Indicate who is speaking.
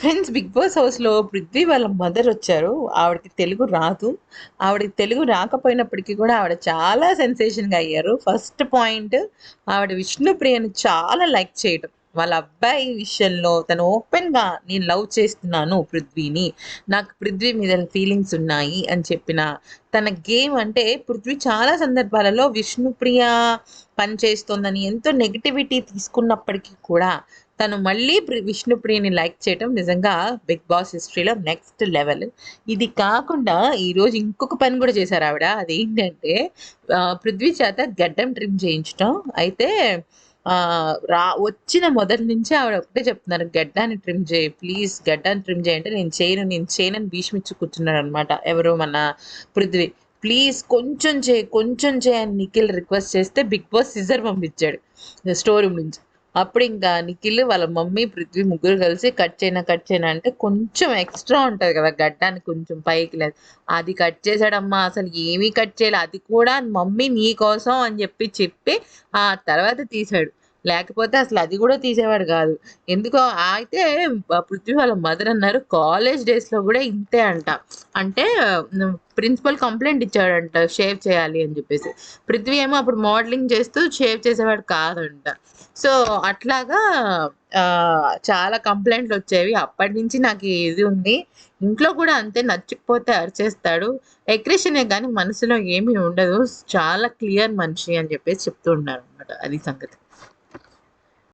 Speaker 1: Friends big boss హౌస్లో పృథ్వీ వాళ్ళ mother వచ్చారు. ఆవిడకి తెలుగు రాదు. ఆవిడకి తెలుగు రాకపోయినప్పటికీ కూడా ఆవిడ చాలా సెన్సేషన్గా అయ్యారు. ఫస్ట్ పాయింట్ ఆవిడ విష్ణుప్రియను చాలా లైక్ చేయడం వాళ్ళ అబ్బాయి విషయంలో తను ఓపెన్గా నేను లవ్ చేస్తున్నాను పృథ్వీని. నాకు పృథ్వీ మీద ఫీలింగ్స్ ఉన్నాయి అని చెప్పిన తన గేమ్ అంటే పృథ్వీ చాలా సందర్భాలలో విష్ణుప్రియ పనిచేస్తోందని ఎంతో నెగిటివిటీ తీసుకున్నప్పటికీ కూడా తను మళ్ళీ విష్ణుప్రియని లైక్ చేయటం నిజంగా బిగ్ బాస్ హిస్టరీలో నెక్స్ట్ లెవెల్. ఇది కాకుండా ఈరోజు ఇంకొక పని కూడా చేశారు ఆవిడ. అదేంటంటే పృథ్వీ చేత గడ్డం ట్రిమ్ చేయించటం. అయితే రా వచ్చిన మొదటి నుంచి ఆవిడ ఒకటే చెప్తున్నారు గడ్డాన్ని ట్రిమ్ చేయి ప్లీజ్ గడ్డాన్ని ట్రిమ్ చేయంటే నేను చేయను నేను చేయనని భీష్మిచ్చి కూర్చున్నాడు అనమాట ఎవరు మన పృథ్వీ. ప్లీజ్ కొంచెం చేయి కొంచెం చేయని నిఖిల్ రిక్వెస్ట్ చేస్తే బిగ్ బాస్ సిజర్ పంపించాడు. స్టోర్ రూమ్ నుంచి. అప్పుడు ఇంకా నిఖిల్ వాళ్ళ మమ్మీ పృథ్వీ ముగ్గురు కలిసి కట్ చేయనా కట్ చేయనా అంటే కొంచెం ఎక్స్ట్రా ఉంటుంది కదా గడ్డానికి కొంచెం పైకి లేదు. అది కట్ చేశాడమ్మా అసలు ఏమీ కట్ చేయలే. అది కూడా మమ్మీ నీ కోసం అని చెప్పి చెప్పి ఆ తర్వాత తీసాడు. లేకపోతే అసలు అది కూడా తీసేవాడు కాదు. ఎందుకో అయితే పృథ్వీ వాళ్ళ మదర్ అన్నారు కాలేజ్ డేస్లో కూడా ఇంతే అంట. అంటే ప్రిన్సిపల్ కంప్లైంట్ ఇచ్చాడంట షేవ్ చేయాలి అని చెప్పేసి. పృథ్వీ ఏమో అప్పుడు మోడలింగ్ చేస్తూ షేవ్ చేసేవాడు కాదంట. సో అట్లాగా చాలా కంప్లైంట్లు వచ్చేవి. అప్పటి నుంచి నాకు ఇది ఉంది. ఇంట్లో కూడా అంతే నచ్చకపోతే అరిచేస్తాడు. ఎక్రేషనే కానీ మనసులో ఏమీ ఉండదు. చాలా క్లియర్ మనిషి అని చెప్పేసి చెప్తూ ఉన్నారు అనమాట అది సంగతి.